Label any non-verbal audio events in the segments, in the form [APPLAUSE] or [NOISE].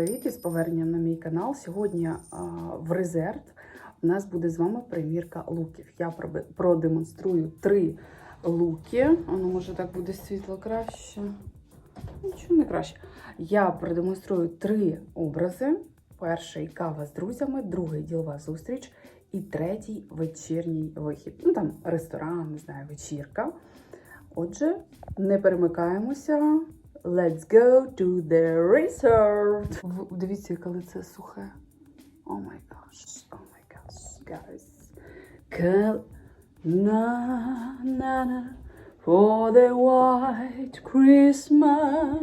привіт і з поверненням на мій канал. Сьогодні в Резерт у нас буде з вами примірка луків. Я продемонструю три луки. Воно може так буде світло краще. Нічого не краще. Я продемонструю три образи: перший кава з друзями, другий ділова зустріч і третій вечірній вихід. Ну там ресторан, не знаю, вечірка. Отже, не перемикаємося. Let's go to the resort. Дивіться, коли це сухе. О май gosh, о май gosh, guys. Кел... На, на, на, for the white Christmas.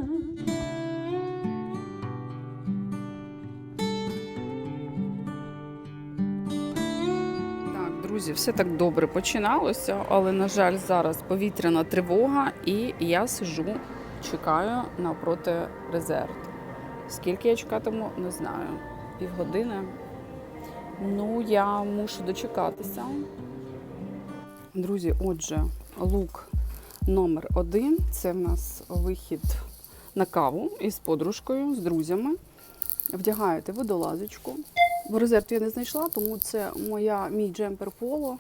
Так, друзі, все так добре починалося, але, на жаль, зараз повітряна тривога, і я сижу, чекаю навпроти резерв. Скільки я чекатиму, не знаю. Півгодини. Ну, я мушу дочекатися. Друзі, отже, лук номер один це в нас вихід на каву із подружкою, з друзями. Вдягаєте водолазочку. В резерв я не знайшла, тому це моя мій джемпер поло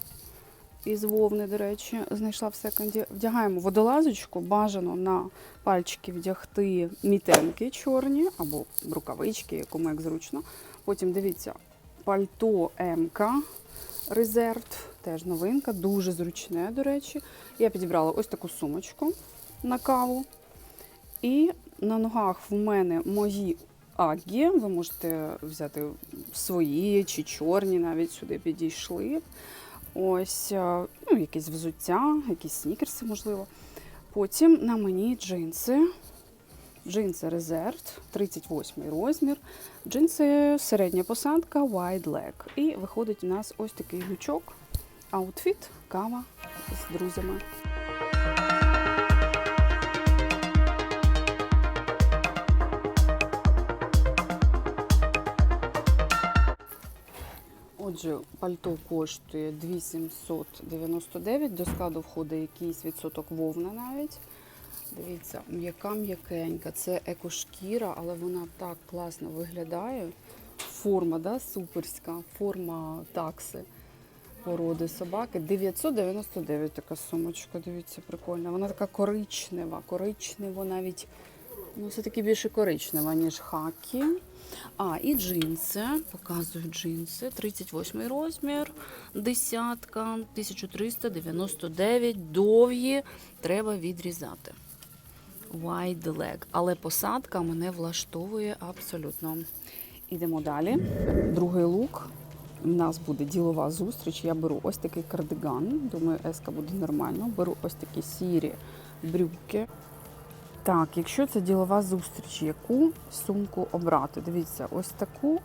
із вовни, до речі, знайшла в секонді. Вдягаємо водолазочку, бажано на пальчики вдягти мітенки чорні або рукавички, кому як зручно. Потім дивіться, пальто МК Резерв, теж новинка, дуже зручне, до речі. Я підібрала ось таку сумочку на каву. І на ногах в мене мої агі. Ви можете взяти свої чи чорні, навіть сюди підійшли. Ось е, ну, якесь взуття, якісь снікерси, можливо. Потім на мені джинси. Джинси Резерв, 38 розмір. Джинси середня посадка, wide leg. І виходить у нас ось такий лючок. Аутфіт, кава з друзями. Отже, пальто коштує 2799, до складу входить якийсь відсоток вовна навіть. Дивіться, м'яка м'якенька. Це екошкіра, але вона так класно виглядає. Форма, да, суперська, форма такси породи собаки. 999 така сумочка, дивіться, прикольна. Вона така коричнева, коричнево навіть, ну, все-таки більше коричнева, ніж хакі. А, і джинси. Показую джинси. 38 розмір, десятка, 1399, довгі. Треба відрізати. Wide leg. Але посадка мене влаштовує абсолютно. Ідемо далі. Другий лук. У нас буде ділова зустріч. Я беру ось такий кардиган. Думаю, еска буде нормально. Беру ось такі сірі брюки. Так, якщо це ділова зустріч, яку сумку обрати? Дивіться, ось таку.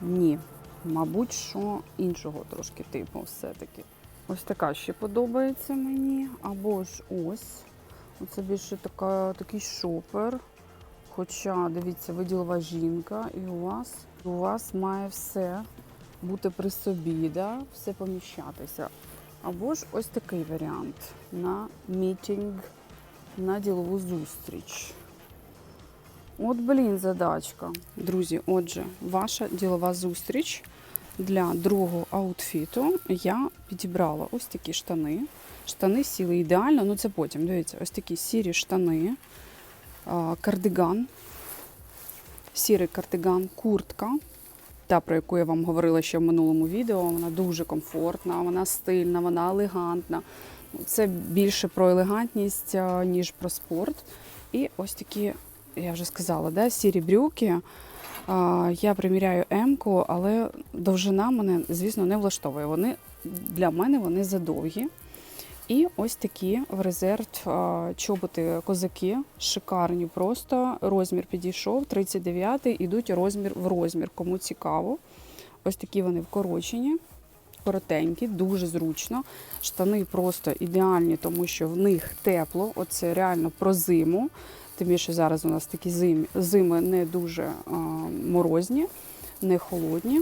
Ні. Мабуть, що іншого трошки типу все-таки. Ось така ще подобається мені. Або ж ось. Це більше така, такий шопер. Хоча, дивіться, ви ділова жінка, і у вас, у вас має все бути при собі, да? все поміщатися. Або ж ось такий варіант на мітінг, на ділову зустріч. От, блін, задачка. Друзі, отже, ваша ділова зустріч для другого аутфіту я підібрала ось такі штани. Штани сіли ідеально, ну це потім. Дивіться, ось такі сірі штани, кардиган, сірий кардиган, куртка. Та, про яку я вам говорила ще в минулому відео, вона дуже комфортна, вона стильна, вона елегантна. Це більше про елегантність, ніж про спорт. І ось такі, я вже сказала, да, сірі брюки. Я приміряю М-ку, але довжина мене, звісно, не влаштовує. Вони для мене вони задовгі. І ось такі в резерв чоботи козаки, шикарні просто. Розмір підійшов, 39-й, ідуть розмір в розмір, кому цікаво. Ось такі вони вкорочені, коротенькі, дуже зручно. Штани просто ідеальні, тому що в них тепло. Оце реально про зиму. Тим більше зараз у нас такі зими, зими не дуже а, морозні, не холодні.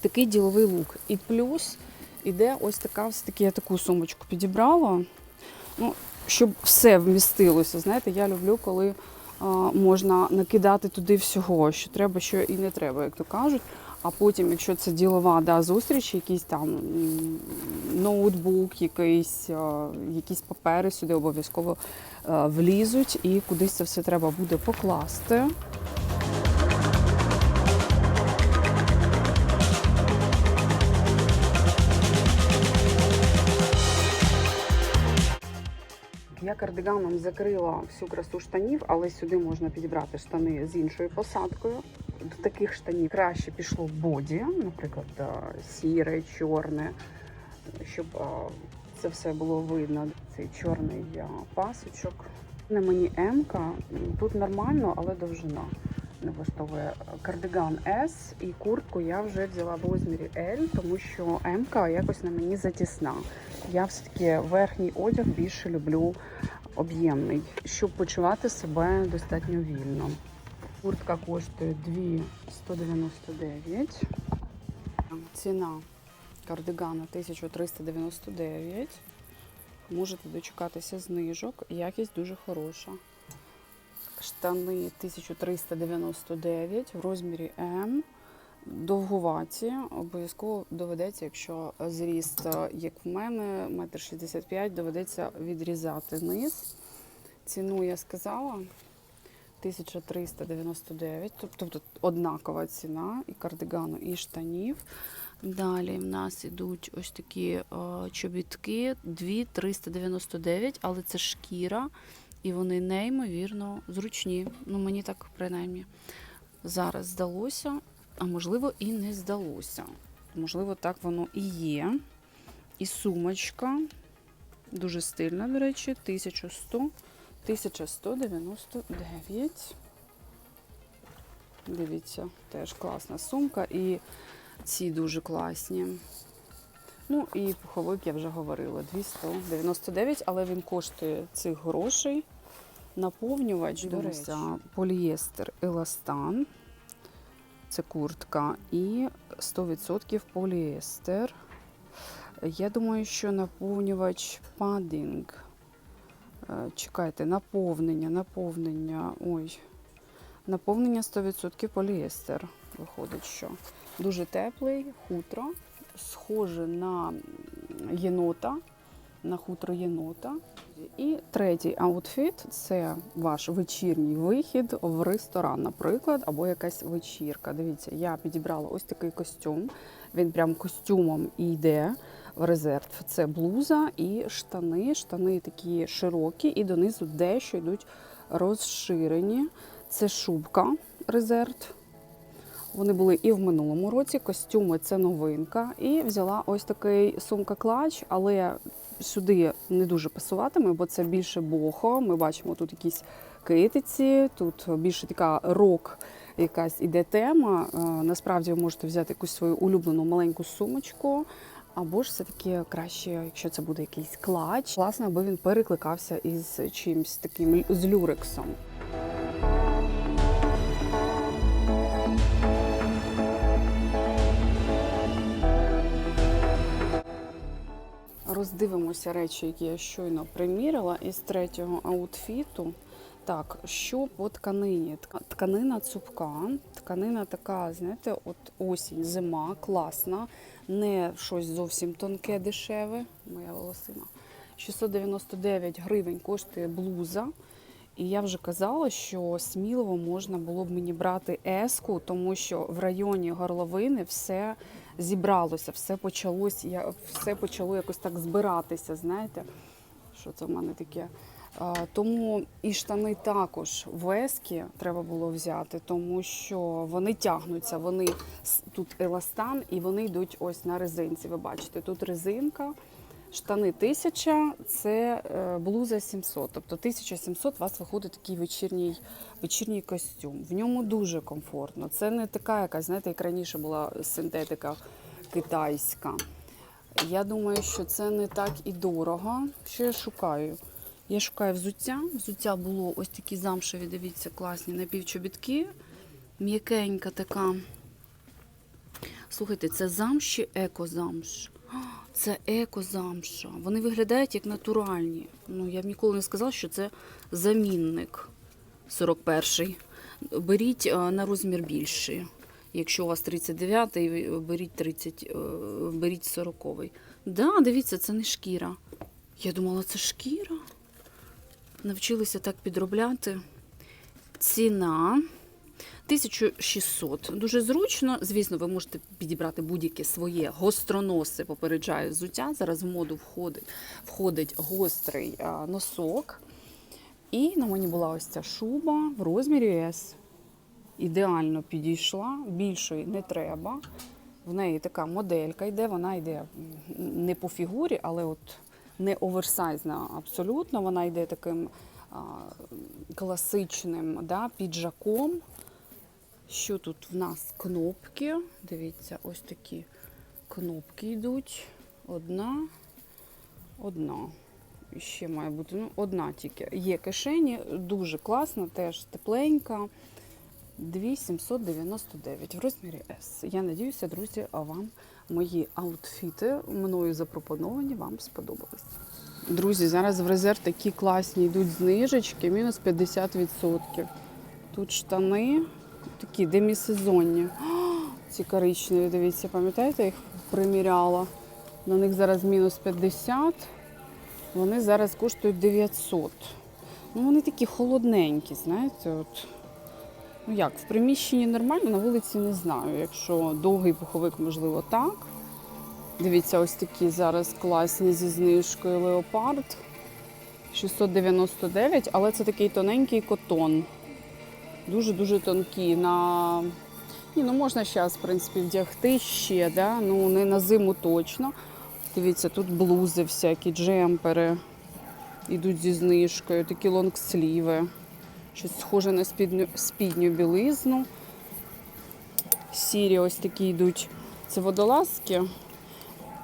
Такий діловий лук. І плюс іде ось така, все таки я таку сумочку підібрала. Ну, щоб все вмістилося. Знаєте, я люблю, коли а, можна накидати туди всього, що треба, що і не треба, як то кажуть. А потім, якщо це ділова да, зустріч, якийсь там ноутбук, якийсь, якісь папери сюди обов'язково влізуть, і кудись це все треба буде покласти. Я кардиганом закрила всю красу штанів, але сюди можна підібрати штани з іншою посадкою. До таких штанів краще пішло боді, наприклад, е, сіре, чорне, щоб е, це все було видно. Цей чорний е, пасочок. На мені М, тут нормально, але довжина не влаштовує. Кардиган S і куртку я вже взяла в розмірі L, тому що М якось на мені затісна. Я все-таки верхній одяг більше люблю об'ємний, щоб почувати себе достатньо вільно. Куртка коштує 2,199. Ціна кардигана 1399. Можете дочекатися знижок. Якість дуже хороша. Штани 1399 в розмірі М. Довгуваті, обов'язково доведеться, якщо зріст, як в мене, метр шістдесят п'ять, доведеться відрізати низ. Ціну я сказала 1399, тобто однакова ціна і кардигану, і штанів. Далі в нас ідуть ось такі е, чобітки 2399, але це шкіра, і вони неймовірно зручні. Ну, мені так принаймні зараз здалося а можливо і не здалося. Можливо, так воно і є. І сумочка дуже стильна, до речі, 1100, 1199. Дивіться, теж класна сумка. І ці дуже класні. Ну і пуховик я вже говорила, 299, але він коштує цих грошей. Наповнювач, дивіться, полієстер еластан. Це куртка і 100% поліестер. Я думаю, що наповнювач падінг. Е, Чекайте, наповнення, наповнення. Ой, наповнення 100% поліестер. Виходить, що дуже теплий, хутро, схоже на єнота, на хутро єнота. І третій аутфіт це ваш вечірній вихід в ресторан, наприклад, або якась вечірка. Дивіться, я підібрала ось такий костюм. Він прям костюмом і йде в резерв. Це блуза і штани. Штани такі широкі, і донизу дещо йдуть розширені. Це шубка резерв. Вони були і в минулому році. Костюми це новинка. І взяла ось такий сумка-клач, але сюди не дуже пасуватиме, бо це більше бохо. Ми бачимо тут якісь китиці, тут більше така рок, якась іде тема. Е, Насправді ви можете взяти якусь свою улюблену маленьку сумочку. Або ж все-таки краще, якщо це буде якийсь клач, власне, аби він перекликався із чимось таким з люрексом. Роздивимося речі, які я щойно примірила із третього аутфіту. Так, що по тканині? Тканина цупка, тканина така, знаєте, от осінь, зима, класна, не щось зовсім тонке, дешеве. Моя волосина. 699 гривень коштує блуза. І я вже казала, що сміливо можна було б мені брати еску, тому що в районі горловини все зібралося, все почалось, все почало якось так збиратися. Знаєте, що це в мене таке? Тому і штани також в ескі треба було взяти, тому що вони тягнуться, вони тут еластан і вони йдуть ось на резинці. Ви бачите, тут резинка. Штани 1000, це е, блуза 700. Тобто 1700 у вас виходить такий вечірній, вечірній костюм. В ньому дуже комфортно. Це не така якась, знаєте, як раніше була синтетика китайська. Я думаю, що це не так і дорого. Що я шукаю? Я шукаю взуття. Взуття було ось такі замшеві, дивіться, класні напівчобітки. М'якенька така. Слухайте, це замш чи екозамш? Це екозамша. Вони виглядають як натуральні. Ну, я б ніколи не сказала, що це замінник. 41-й. Беріть е, на розмір більший. Якщо у вас 39, е, беріть 30, е, беріть 40. Да, дивіться, це не шкіра. Я думала, це шкіра. Навчилися так підробляти. Ціна 1600. Дуже зручно. Звісно, ви можете підібрати будь-яке своє гостроносе, попереджаю взуття. Зараз в моду входить, входить гострий носок. І на мені була ось ця шуба в розмірі S. Ідеально підійшла, більшої не треба. В неї така моделька йде, вона йде не по фігурі, але от не оверсайзна абсолютно. Вона йде таким а, класичним да, піджаком. Що тут в нас кнопки? Дивіться, ось такі кнопки йдуть. Одна, одна. Ще має бути ну, одна тільки. Є кишені, дуже класна, теж тепленька. 2799 в розмірі S. Я надіюся, друзі, вам мої аутфіти мною запропоновані вам сподобались. Друзі, зараз в резерв такі класні йдуть знижечки, мінус 50%. Тут штани такі демісезонні. [GASPS] Ці коричневі, дивіться, пам'ятаєте, я їх приміряла. На них зараз мінус 50. Вони зараз коштують 900. Ну, вони такі холодненькі, знаєте, от. Ну як, в приміщенні нормально, на вулиці не знаю. Якщо довгий пуховик, можливо, так. Дивіться, ось такі зараз класні зі знижкою леопард. 699, але це такий тоненький котон. Дуже-дуже тонкий. На... Ні, ну можна зараз, в принципі, вдягти ще, да? ну не на зиму точно. Дивіться, тут блузи всякі, джемпери йдуть зі знижкою, такі лонгсліви. Щось схоже на спідню, спідню білизну. Сірі ось такі йдуть. Це водолазки.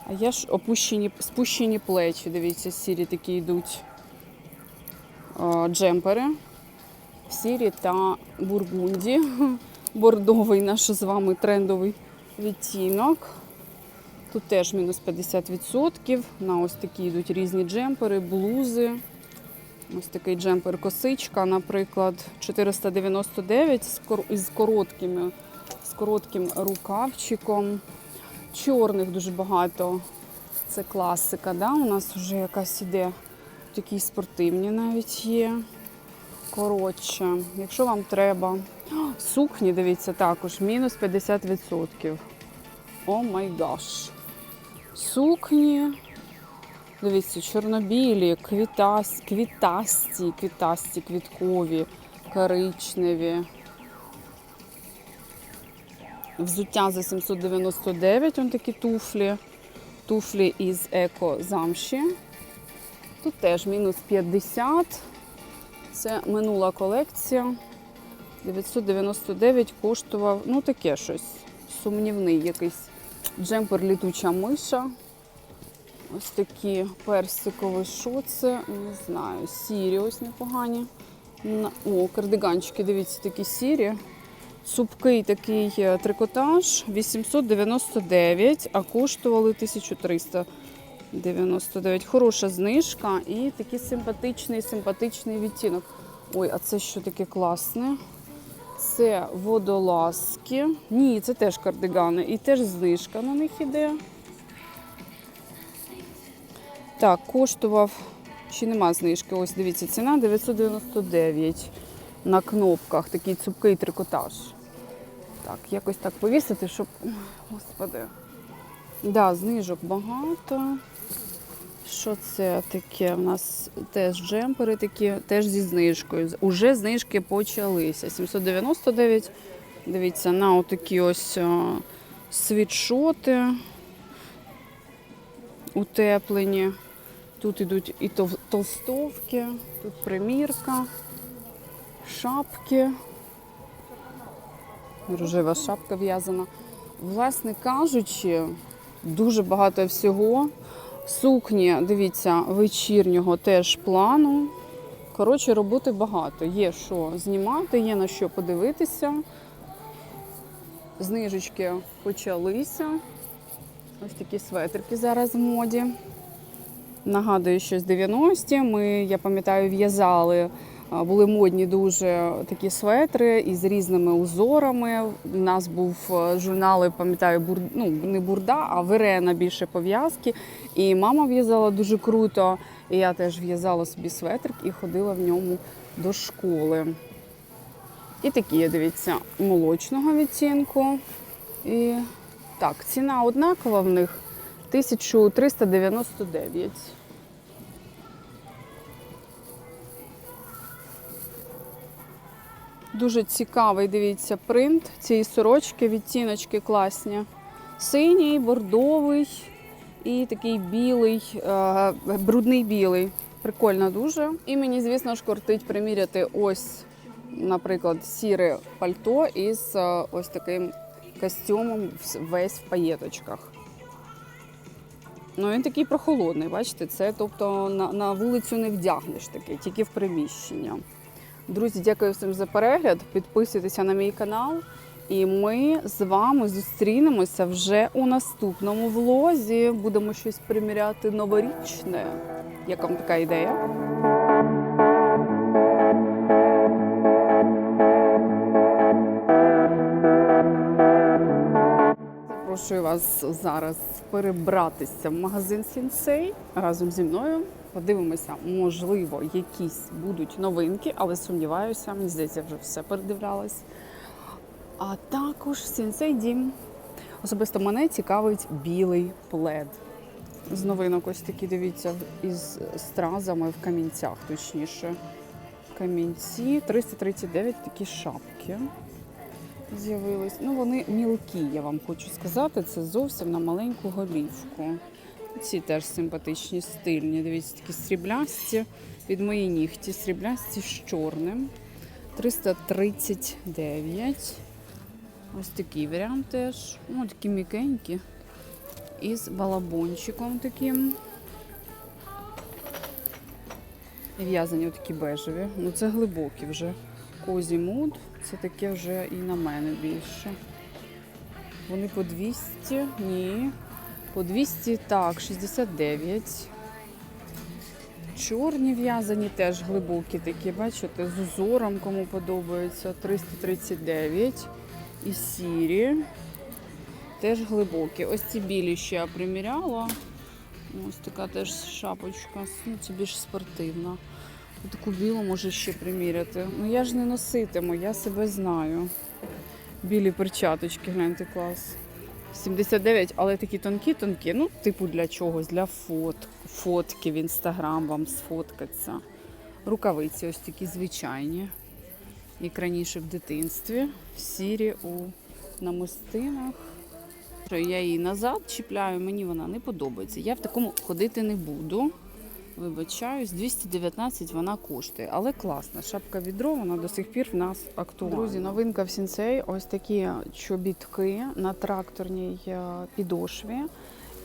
А я ж опущені, спущені плечі. Дивіться, сірі такі йдуть джемпери. Сірі та бургунді. [LAUGHS] Бордовий наш з вами трендовий відтінок. Тут теж мінус 50%. На ось такі йдуть різні джемпери, блузи. Ось такий джемпер косичка, наприклад, 499 з короткими, з коротким рукавчиком. Чорних дуже багато. Це класика. Да? У нас вже якась іде. Такі спортивні навіть є. Коротше, якщо вам треба. Сукні, дивіться, також мінус 50%. О май гаш. Сукні. Дивіться, чорнобілі, квітас, квітасті, квітасті, квіткові, коричневі. Взуття за 799, он такі туфлі. Туфлі із еко замші. Тут теж мінус 50. Це минула колекція. 999 коштував, ну таке щось. Сумнівний якийсь джемпер літуча миша. Ось такі персикові що це, не знаю, сірі ось непогані. О, кардиганчики, дивіться, такі сірі. Цупкий такий е, трикотаж 899, а коштували 1399. Хороша знижка і такий симпатичний, симпатичний відтінок. Ой, а це що таке класне? Це водолазки. Ні, це теж кардигани. І теж знижка на них іде. Так, коштував. Чи нема знижки? Ось дивіться, ціна 999 на кнопках. Такий цупкий трикотаж. Так, якось так повісити, щоб. Господи. Да, знижок багато. Що це таке? У нас теж джемпери такі, теж зі знижкою. Уже знижки почалися. 799. Дивіться, на отакі ось о, світшоти утеплені. Тут ідуть і толстовки, тут примірка, шапки. Рожева шапка в'язана. Власне кажучи, дуже багато всього. Сукні, дивіться, вечірнього теж плану. Коротше, роботи багато. Є що знімати, є на що подивитися. Знижечки почалися. Ось такі светрики зараз в моді. Нагадую, що з 90-ті ми, я пам'ятаю, в'язали були модні дуже такі светри із різними узорами. У нас був е, журнали, пам'ятаю, бур... ну, не бурда, а верена більше пов'язки. І мама в'язала дуже круто. І я теж в'язала собі светрик і ходила в ньому до школи. І такі, дивіться, молочного відтінку. І так, ціна однакова в них 1399. Дуже цікавий, дивіться, принт цієї сорочки, відтіночки класні. Синій, бордовий і такий білий, е, брудний білий. Прикольно дуже. І мені, звісно ж, кортить приміряти ось, наприклад, сіре пальто із е, ось таким костюмом весь в паєточках. Ну, він такий прохолодний, бачите, це тобто на, на вулицю не вдягнеш таке, тільки в приміщення. Друзі, дякую всім за перегляд. Підписуйтеся на мій канал. І ми з вами зустрінемося вже у наступному влозі. Будемо щось приміряти новорічне. Як вам така ідея? Запрошую вас зараз перебратися в магазин Сінсей разом зі мною. Подивимося, можливо, якісь будуть новинки, але сумніваюся, мені здається, вже все передивлялась. А також Сінсей Дім. Особисто мене цікавить білий плед. З новинок ось такі, дивіться, із стразами в камінцях, точніше. Камінці 339 такі шапки з'явились. Ну, вони мілкі, я вам хочу сказати. Це зовсім на маленьку голівку. Ці теж симпатичні, стильні. Дивіться, такі сріблясті від мої нігті. Сріблясті з чорним. 339. Ось такий варіант теж. Ну, такі м'якенькі. Із балабончиком таким. І в'язані такі бежеві. Ну це глибокі вже. Козі муд. Це таке вже і на мене більше. Вони по 200, ні. По 200, так, 69. Чорні в'язані теж глибокі такі, бачите, з узором, кому подобається, 339. І сірі. Теж глибокі. Ось ці білі ще я приміряла. Ось така теж шапочка. Ну, це більш спортивна. Таку білу можу ще приміряти. Ну я ж не носитиму, я себе знаю. Білі перчаточки, гляньте клас. 79, але такі тонкі-тонкі. Ну, типу для чогось, для фот, фотки в інстаграм вам сфоткаться. Рукавиці ось такі звичайні. Як раніше в дитинстві. Сірі у намистинах. Я її назад чіпляю, мені вона не подобається. Я в такому ходити не буду. Вибачаюсь, 219 вона коштує, але класна. Шапка відро, вона до сих пір в нас актуальна. Друзі, новинка в сінцей. Ось такі чобітки на тракторній е, підошві.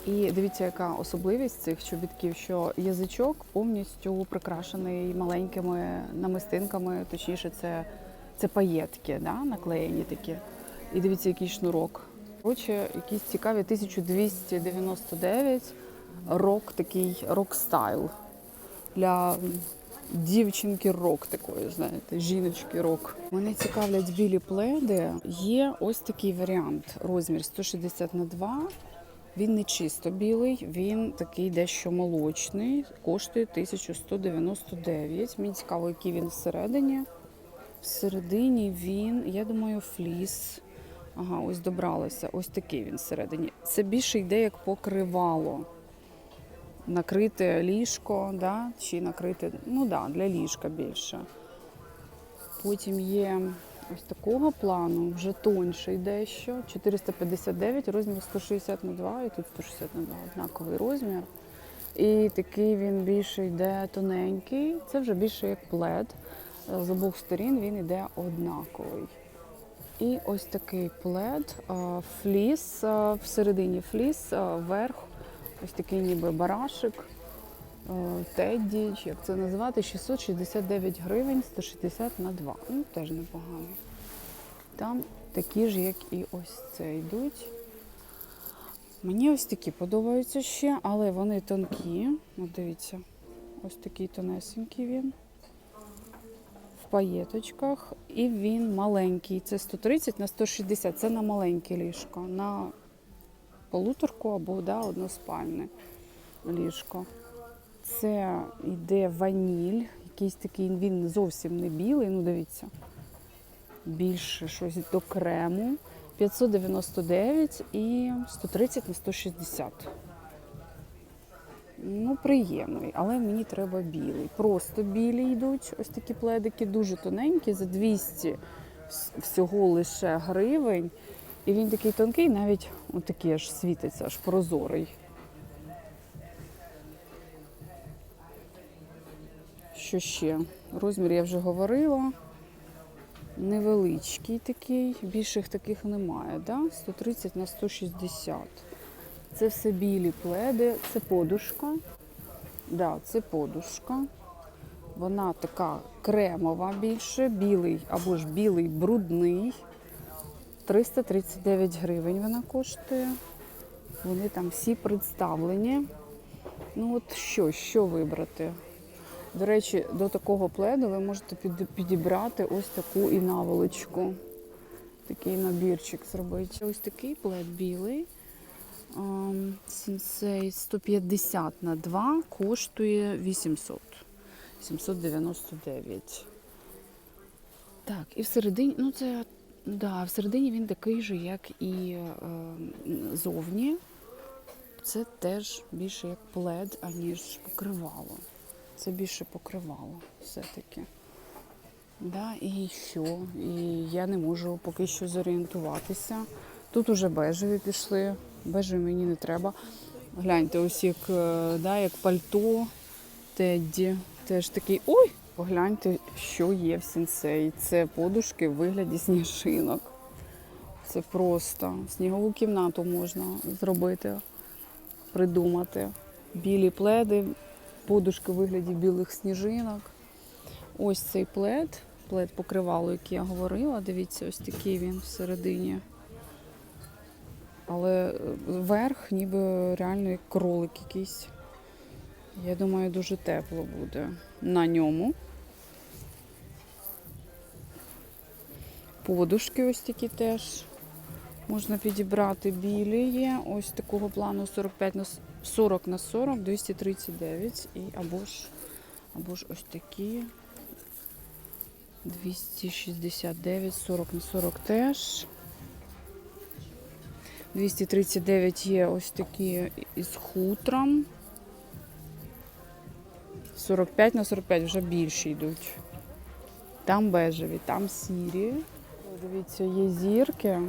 І дивіться, яка особливість цих чобітків, що язичок повністю прикрашений маленькими намистинками, точніше, це, це паєтки, да, наклеєні такі. І дивіться, який шнурок. Коротше, якісь цікаві 1299 рок, такий рок-стайл. Для дівчинки рок такої, знаєте, жіночки рок. Мене цікавлять білі пледи. Є ось такий варіант. Розмір 160 на 2. Він не чисто білий, він такий дещо молочний, коштує 1199. Мені цікаво, який він всередині. Всередині він, я думаю, фліс. Ага, ось добралося. Ось такий він всередині. Це більше йде як покривало. Накрите ліжко, да? чи накрити, ну да, для ліжка більше. Потім є ось такого плану, вже тонший дещо. 459, розмір 160 на 2, і тут 160 на 2, однаковий розмір. І такий він більше йде тоненький. Це вже більше як плед. З обох сторін він йде однаковий. І ось такий плед, фліс, всередині фліс, е, верх, ось такий ніби барашик, е, тедді, чи як це називати, 669 гривень, 160 на 2. Ну, теж непогано. Там такі ж, як і ось це йдуть. Мені ось такі подобаються ще, але вони тонкі. От дивіться, ось такий тонесенький він. В паєточках, і він маленький. Це 130 на 160. Це на маленьке ліжко, на полуторку або да, односпальне ліжко. Це йде ваніль, якийсь такий, він зовсім не білий, ну дивіться, більше щось до крему. 599 і 130 на 160. Ну, приємний, але мені треба білий. Просто білі йдуть. Ось такі пледики, дуже тоненькі, за 200 всього лише гривень. І він такий тонкий, навіть отакий аж світиться, аж прозорий. Що ще? Розмір я вже говорила. Невеличкий такий, більших таких немає, да? 130 на 160. Це все білі пледи, це подушка. Да, це подушка. Вона така кремова більше, білий або ж білий брудний. 339 гривень вона коштує. Вони там всі представлені. Ну от що, що вибрати? До речі, до такого пледу ви можете підібрати ось таку і наволочку. Такий набірчик зробити. Ось такий плед білий. Ам, Сінсей 150 на 2 коштує 800. 799. Так, і всередині, ну це, да, всередині він такий же, як і е, зовні. Це теж більше як плед, аніж покривало. Це більше покривало все-таки. Да, і що? І я не можу поки що зорієнтуватися. Тут уже бежеві пішли. Бежеві мені не треба. Гляньте, ось як, е, да, як пальто Тедді. Теж такий. Ой! Погляньте, що є в сінсей. Це подушки в вигляді сніжинок. Це просто снігову кімнату можна зробити, придумати. Білі пледи, подушки в вигляді білих сніжинок. Ось цей плед, плед покривало, який я говорила. Дивіться, ось такий він всередині. Але е, верх ніби реально як кролик якийсь. Я думаю, дуже тепло буде на ньому. Подушки ось такі теж можна підібрати. Білі є. Ось такого плану 45 на 40 на 40, 239. І або ж, або ж ось такі 269, 40 на 40 теж. 239 є ось такі із хутром. 45 на 45 вже більші йдуть. Там бежеві, там сірі. Дивіться, є зірки.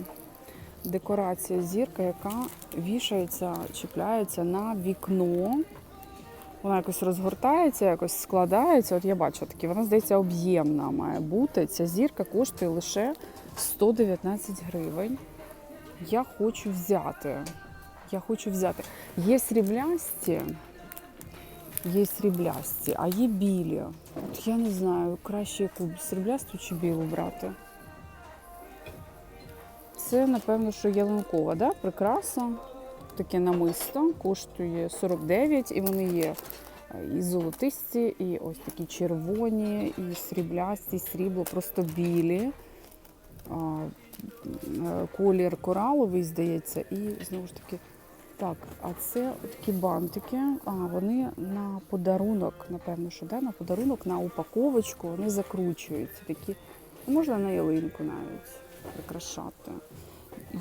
Декорація зірка, яка вішається, чіпляється на вікно. Вона якось розгортається, якось складається. От я бачу такі, вона здається об'ємна має бути. Ця зірка коштує лише 119 гривень. Я хочу взяти. Я хочу взяти. Є сріблясті, є сріблясті, а є білі. От я не знаю, краще яку сріблясту чи білу брати. Це, напевно, що ялинкова, да? прикраса. Таке намисто коштує 49, і вони є е, і золотисті, і ось такі червоні, і сріблясті, срібло, просто білі. Е, Колір кораловий, здається, і знову ж таки. Так, а це такі бантики. А, вони на подарунок, напевно, що да? на подарунок, на упаковочку вони закручуються. Такі, можна на ялинку навіть прикрашати.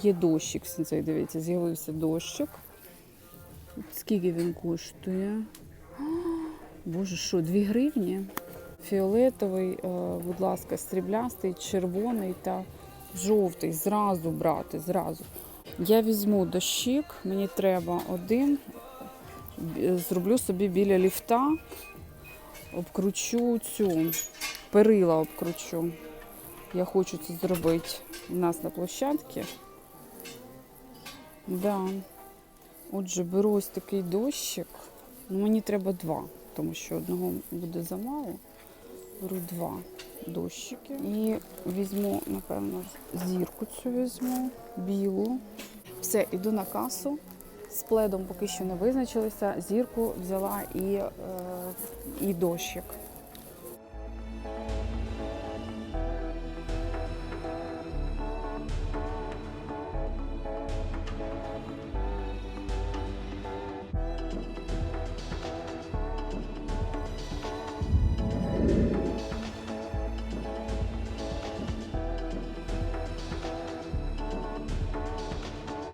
Є дощик, сенсей, дивіться, з'явився дощик. Скільки він коштує? А, [GASPS] Боже, що, 2 гривні? Фіолетовий, е, будь ласка, сріблястий, червоний та жовтий. Зразу брати, зразу. Я візьму дощик, мені треба один. Зроблю собі біля ліфта, обкручу цю, перила обкручу. Я хочу це зробити у нас на площадці. Да. Отже, беру ось такий дощик. Ну, мені треба два, тому що одного буде замало. Беру два дощики. І візьму, напевно, зірку цю візьму, білу. Все, іду на касу. З пледом поки що не визначилися. Зірку взяла і, е, і дощик.